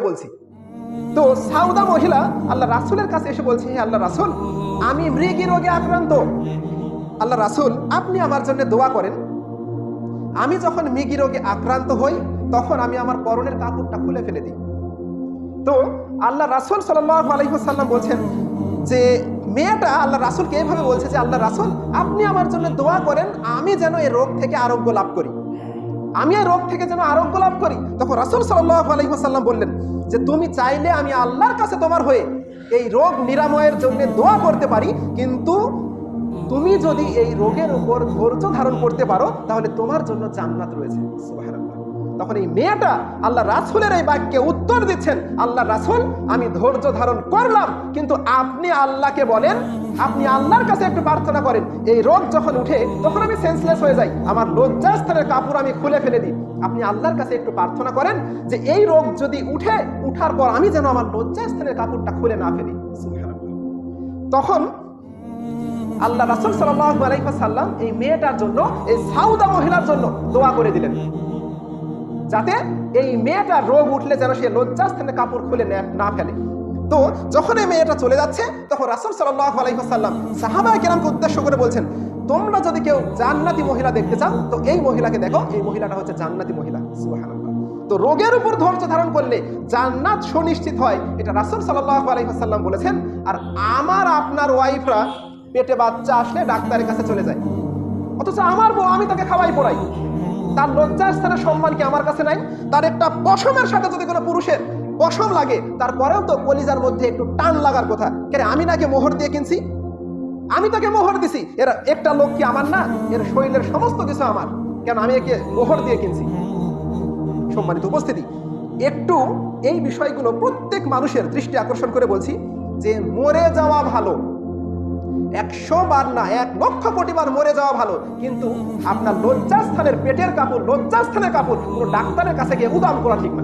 বলছি। তো সাউদা মহিলা আল্লাহ রাসুলের কাছে এসে বলছে, হে আল্লাহ রাসুল, আমি মৃগী রোগে আক্রান্ত। আল্লাহ রাসুল, আপনি আমার জন্য দোয়া করেন। আমি যখন মৃগী রোগে আক্রান্ত হই, তখন আমি আমার পরনের কাপড়টা খুলে ফেলে দিই। তো আল্লাহ রাসুল সাল্লাহ আলহিহাল্লাম বলছেন যে, মেয়েটা আল্লাহ রাসুলকে এভাবে বলছে যে, আল্লাহ রাসুল, আপনি আমার জন্য দোয়া করেন, আমি যেন এই রোগ থেকে আরোগ্য লাভ করি। আমি এই রোগ থেকে যেন আরোগ্য লাভ করি। তখন রাসুল সাল্লাহ আলহিহাল্লাম বললেন যে তুমি চাইলে আমি আল্লাহর কাছে তোমার হয়ে এই রোগ নিরাময়ের জন্য দোয়া করতে পারি, কিন্তু তুমি যদি এই রোগের উপর ধৈর্য ধারণ করতে পারো, তাহলে তোমার জন্য জান্নাত রয়েছে সুবহানাল্লাহ। তখন এই মেয়েটা আল্লাহ রাসুলের এই বাক্যে উত্তর দিচ্ছেন, আল্লাহ রাসুল, আমি ধৈর্য ধারণ করলাম, কিন্তু আপনি আল্লাহকে বলেন, আপনি আল্লাহর কাছে একটু প্রার্থনা করেন। এই রোগ যখন উঠে, তখন আমি সেন্সলেস হয়ে যাই। আমার লজ্জাস্থানের কাপড় আমি খুলে ফেলে দিই। আপনি আল্লাহর কাছে একটু প্রার্থনা করেন যে এই রোগ যদি উঠে, উঠার পর আমি যেন আমার লজ্জাস্থানের কাপড়টা খুলে না ফেলি। তখন আল্লাহ রাসুল সাল্লাম এই মেয়েটার জন্য, এই সাউদা মহিলার জন্য দোয়া করে দিলেন। যাতে এই মেয়েটার রোগ উঠলে যেন সে লজ্জাস্থানে কাপড় খুলে না ফেলে। তো যখন এই মেয়েটা চলে যাচ্ছে, তখন রাসুল সাল্লাহ আলাইসাল্লাম সাহাবাই কেরামকে উদ্দেশ্য করে বলছেন, তোমরা যদি কেউ জান্নাতি মহিলা দেখতে চাও, তো এই মহিলাকে দেখো, এই মহিলাটা হচ্ছে জান্নাতি মহিলা। তো রোগের উপর ধৈর্য ধারণ করলে জান্নাত সুনিশ্চিত হয়, এটা রাসুল সাল্লাহ আলাইসাল্লাম বলেছেন। আর আমার আপনার ওয়াইফরা পেটে বাচ্চা আসলে ডাক্তারের কাছে চলে যায়। অথচ আমার বউ, আমি তাকে খাওয়াই পড়াই। তার লজ্জার স্থানের সম্মান কি আমার কাছে নাই? তার একটা পশমের সাথে যদি কোনো পুরুষের পশম লাগে, তারপরেও তো কলিজার মধ্যে একটু টান লাগার কথা। কেন আমি নাকি মোহর দিয়ে কিনছি? আমি তাকে মোহর দিছি। এর একটা লোক কি আমার না? এর শরীরের সমস্ত কিছু আমার। কেন আমি একে মোহর দিয়ে কিনছি? সম্মানিত উপস্থিতি, একটু এই বিষয়গুলো প্রত্যেক মানুষের দৃষ্টি আকর্ষণ করে বলছি যে মরে যাওয়া ভালো। একশো বার না, এক লক্ষ কোটি বার মরে যাওয়া ভালো। কিন্তু আপনার লজ্জাস্থানের পেটের কাপড়, লজ্জাস্থানের কাপড় কোনো ডাক্তারের কাছে গিয়ে উদাম করা ঠিক না।